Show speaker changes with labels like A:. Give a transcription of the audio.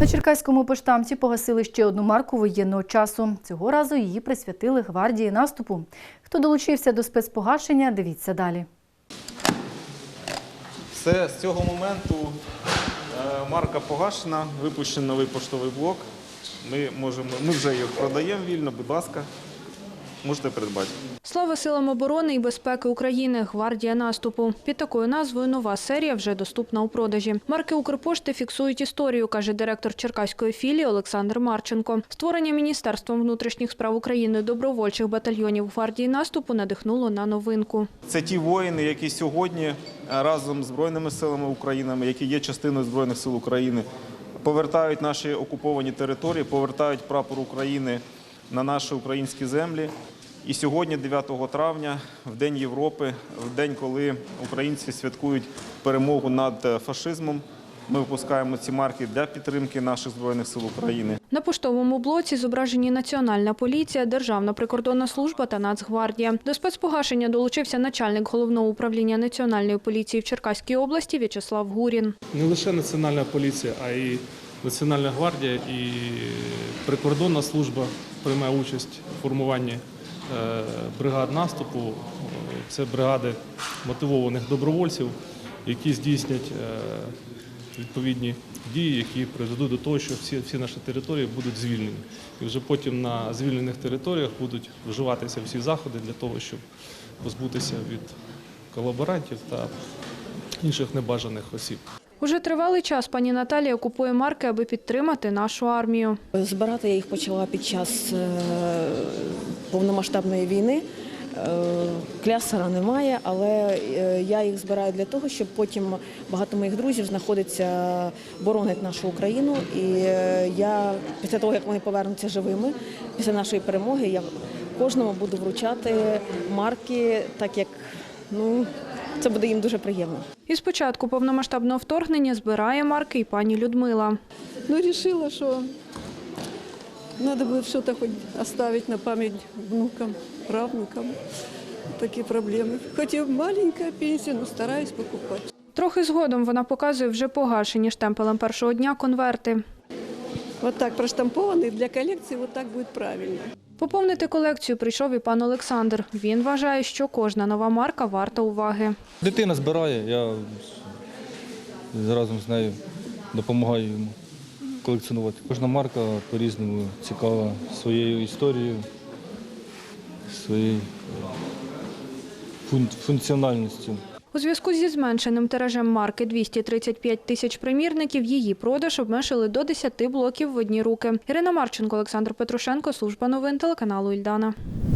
A: На Черкаському поштамці погасили ще одну марку воєнного часу. Цього разу її присвятили гвардії наступу. Хто долучився до спецпогашення, дивіться далі.
B: Все з цього моменту е, марка погашена, випущений новий поштовий блок. Ми, можемо, ми вже його продаємо вільно, будь ласка, можете придбати.
C: Слава силам оборони і безпеки України. Гвардія наступу. Під такою назвою нова серія вже доступна у продажі. Марки Укрпошти фіксують історію, каже директор Черкаської філії Олександр Марченко. Створення Міністерством внутрішніх справ України добровольчих батальйонів гвардії наступу надихнуло на новинку.
B: Це ті воїни, які сьогодні е, разом з Збройними силами України, які є частиною Збройних сил України, повертають наші окуповані території, повертають прапор України на наші українські землі. І сьогодні, 9 травня, в День Європи, в день, коли українці святкують перемогу над е, фашизмом, ми випускаємо ці марки для підтримки наших збройних сил України.
C: На поштовому блоці зображені Національна поліція, Державна прикордонна служба та Нацгвардія. До спецпогашення долучився начальник головного управління Національної поліції в Черкаській області В'ячеслав Гурін.
D: не лише Національна поліція, а й Національна гвардія і прикордонна служба приймає участь у формуванні е, бригад наступу. Е, Це бригади мотивованих добровольців, які здійснять е, відповідні дії, які призведуть до того, що всі, всі наші території будуть звільнені. І вже потім на звільнених територіях будуть вживатися всі заходи для того, щоб позбутися від колаборантів та інших небажаних осіб.
C: Уже тривалий час пані Наталія купує марки, аби підтримати нашу армію.
E: Збирати я їх почала під час е, повномасштабної війни. Е, Клясера немає, але е, я їх збираю для того, щоб потім багато моїх друзів знаходиться, боронить нашу Україну. І я після того, як вони повернуться живими, після нашої перемоги, я кожному буду вручати марки, так як ну, це буде їм дуже приємно.
C: І з початку повномасштабного вторгнення збирає марки і пані Людмила.
F: Ну, решила, что надо будет что-то хоть оставить на память внукам, правнукам. Такие проблемы. Хоть и маленькая пенсия, но стараюсь покупать.
C: Трохи згодом вона показує вже погашені штемпелем першого дня конверти.
F: Вот так проштампованный для коллекции, вот так будет правильно.
C: Поповнити колекцію прийшов і пан Олександр. Він вважає, що кожна нова марка варта уваги.
G: Дитина збирає, я разом з нею допомагаю йому колекціонувати. Кожна марка по-різному цікава своєю історією, своєю функціональністю.
C: У зв'язку зі зменшеним тиражем марки 235 тисяч примірників її продаж обмежили до 10 блоків в одні руки. Ірина Марченко, Олександр Петрушенко, служба новин телеканалу Ільдана.